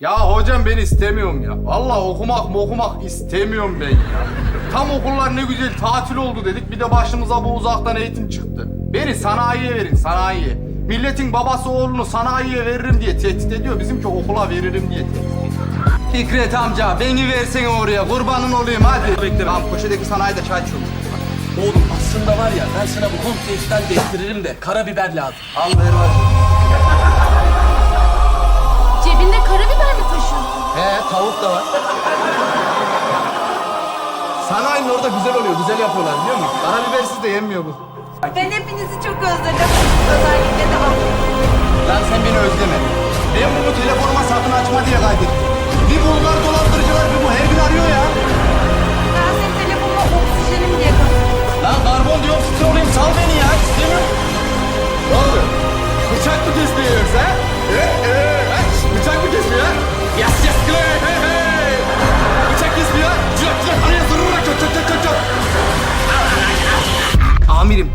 Ya hocam ben istemiyorum ya. Vallahi okumak okumak istemiyorum ben ya. Tam okullar ne güzel tatil oldu dedik. Bir de başımıza bu uzaktan eğitim çıktı. Beni sanayiye verin sanayiye. Milletin babası oğlunu sanayiye veririm diye tehdit ediyor. Bizimki okula veririm diye tehdit ediyor. Fikret amca beni versene oraya kurbanın olayım hadi. Bekle. Tamam köşedeki sanayide çay içiyorum. Oğlum aslında var ya ben sana bu komple işten değiştiririm de karabiber lazım. Al ver var. Sanayinin orada güzel oluyor, güzel yapıyorlar biliyor musun? Karabibersiz de yenmiyor bu. Ben hepinizi çok özledim. Özellikle de. Lan sen beni özleme. Ben bunu telefonuma sakın açma diye kaydettim. Bir Bulgar dolandırıcılar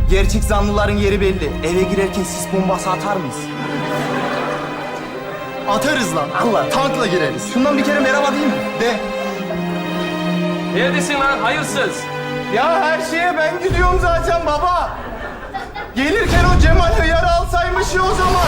gerçek zanlıların yeri belli. Eve girerken sis bombası atar mıyız? Atarız lan. Allah. Tankla gireriz. Şundan bir kere merhaba diyeyim mi? De. Neredesin lan hayırsız? Ya her şeye ben gidiyorum zaten baba. Gelirken o Cemal hıyar alsaymış ya o zaman.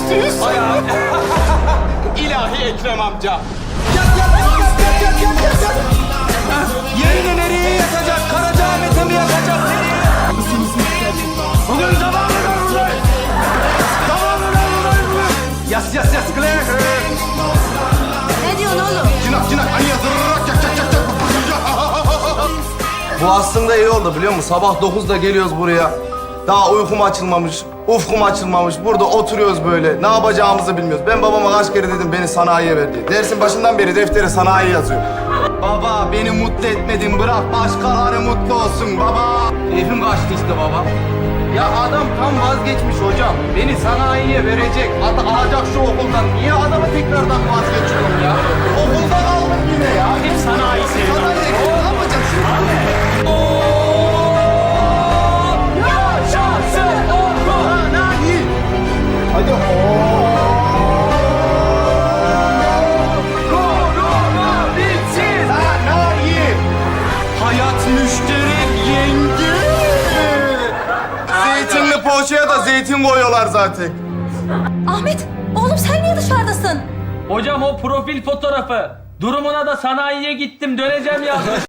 An suçüstüyüz. İlahi Ekrem amca. Yat yat yat yat yat yat yat yat. Yerini nereye yatacak? Karacaahmet'e mi yatacak? Bugün zamanı buradayım. Zamanı buradayım. Yas yas yas Claire. Ne diyorsun oğlum? Cinak cinak hani yazırarak yak yak yak yak. Bu aslında iyi oldu biliyor musun? Sabah 9'da geliyoruz buraya. Daha uykum açılmamış, ufkum açılmamış. Burada oturuyoruz böyle. Ne yapacağımızı bilmiyoruz. Ben babama kaç kere dedim beni sanayiye ver diye. Dersin başından beri deftere sanayi yazıyor. Baba beni mutlu etmedin. Bırak başkaları mutlu olsun baba. Keyfim kaçtı işte baba. Ya adam tam vazgeçmiş hocam. Beni sanayiye verecek. Hatta alacak şu okuldan. Niye adamı tekrardan vazgeçiyorum ya? Poğaçaya da zeytin koyuyorlar zaten. Ahmet, oğlum sen niye dışarıdasın? Hocam o profil fotoğrafı. Durumuna da sanayiye gittim döneceğim yazmış.